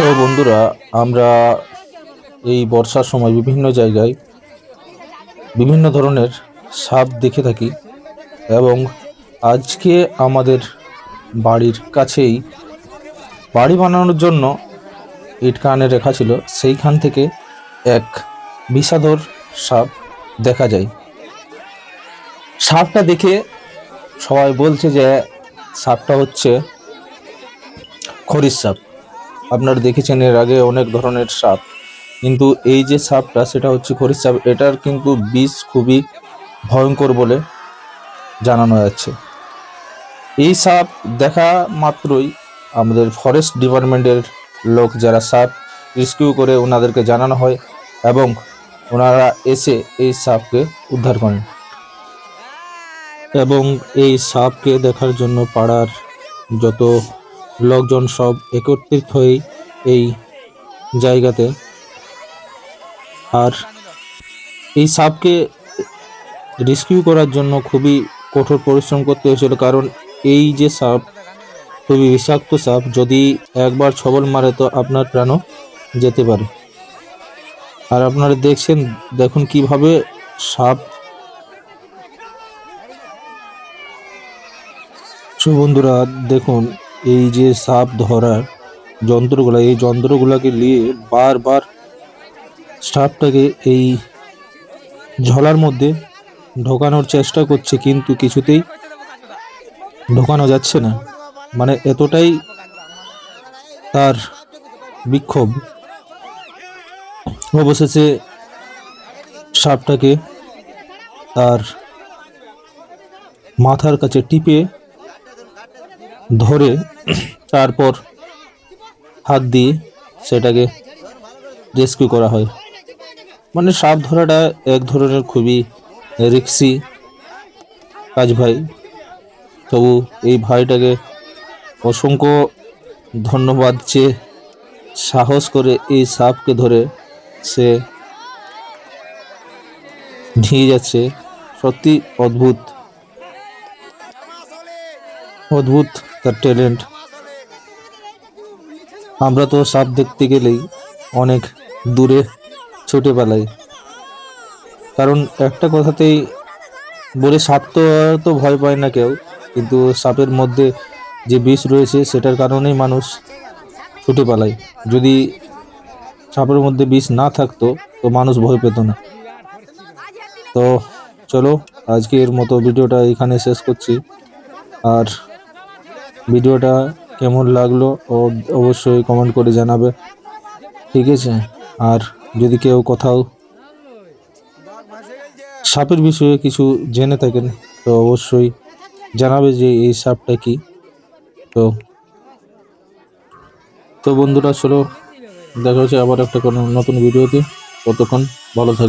So বন্ধুরা, আমরা এই বর্ষার সময় বিভিন্ন জায়গায় বিভিন্ন ধরনের সাপ দেখে থাকি এবং আজকে আমাদের বাড়ির কাছেই বাড়ি বানানোর জন্য ইট কানে রেখা ছিল। সেইখান থেকে এক বিষাদর সাপ দেখা যায়। সাপটা দেখে সবাই বলছে যে সাপটা হচ্ছে খরিস সাপ। আপনারা দেখেছেন এর আগে অনেক ধরনের সাপ। কিন্তু এই যে সাপটা, সেটা হচ্ছে খরিস সাপ, এটার কিন্তু বিষ খুবই ভয়ঙ্কর বলে জানানো যাচ্ছে। এই সাপ দেখা মাত্রই আমাদের ফরেস্ট ডিপার্টমেন্টের লোক যারা সাপ রেস্কিউ করে ওনাদেরকে জানানো হয় এবং ওনারা এসে এই সাপকে উদ্ধার করেন। এবং এই সাপকে দেখার জন্য পাড়ার যত লোকজন সব একত্রিত হয়ে এই জায়গাতে। আর এই সাপকে রেস্কিউ করার জন্য খুবই কঠোর পরিশ্রম করতে হয়েছিল, কারণ এই যে সাপ, খুবই বিষাক্ত সাপ, যদি একবার ছবল মারে তো আপনার প্রাণও যেতে পারে। আর আপনারা দেখছেন, দেখুন কীভাবে সাপ বন্ধুরা, দেখুন এই যে সাপ ধরার যন্ত্রগুলো, এই যন্ত্রগুলোকে নিয়ে বারবার সাপটাকে এই ঝলার মধ্যে ঢোকানোর চেষ্টা করছে, কিন্তু কিছুতেই ঢোকানো যাচ্ছে না। মানে এতটাই তার বিক্ষোভ অবশেষে সাপটাকে তার মাথার কাছে টিপে ধরে তারপর হাত দিয়ে সেটাকে রেস্কিউ করা হয়। মানে সাপ ধরাটা এক ধরনের খুবই রিক্সি কাজ ভাই। তবু এই ভাইটাকে অসংখ্য ধন্যবাদ যে সাহস করে এই সাপকে ধরে সে নিয়ে যাচ্ছে। সত্যি অদ্ভুত। অদ্ভুত তার ট্যালেন্ট। আমরা তো সাপ দেখতে গেলেই অনেক দূরে ছুটে পালাই। কারণ একটা কথাতেই বলে সাপ তো তো ভয় পায় না কেউ, কিন্তু সাপের মধ্যে যে বিষ রয়েছে সেটার কারণেই মানুষ ছুটে পালায়। যদি সাপের মধ্যে বিষ না থাকতো, তো মানুষ ভয় পেত না। তো চলো, আজকের মতো ভিডিওটা এখানে শেষ করছি। আর ভিডিওটা কেমন লাগল ও অবশ্যই কমেন্ট করে জানাবে, ঠিক আছে? আর যদি কেউ কোথাও সাপের বিষয়ে কিছু জেনে থাকেন, তো অবশ্যই জানাবে যে এই সাপটা কি। তো তো বন্ধুরা, চলো দেখা হচ্ছে আবার একটা কোনো নতুন ভিডিওতে। ততক্ষণ ভালো থাকবে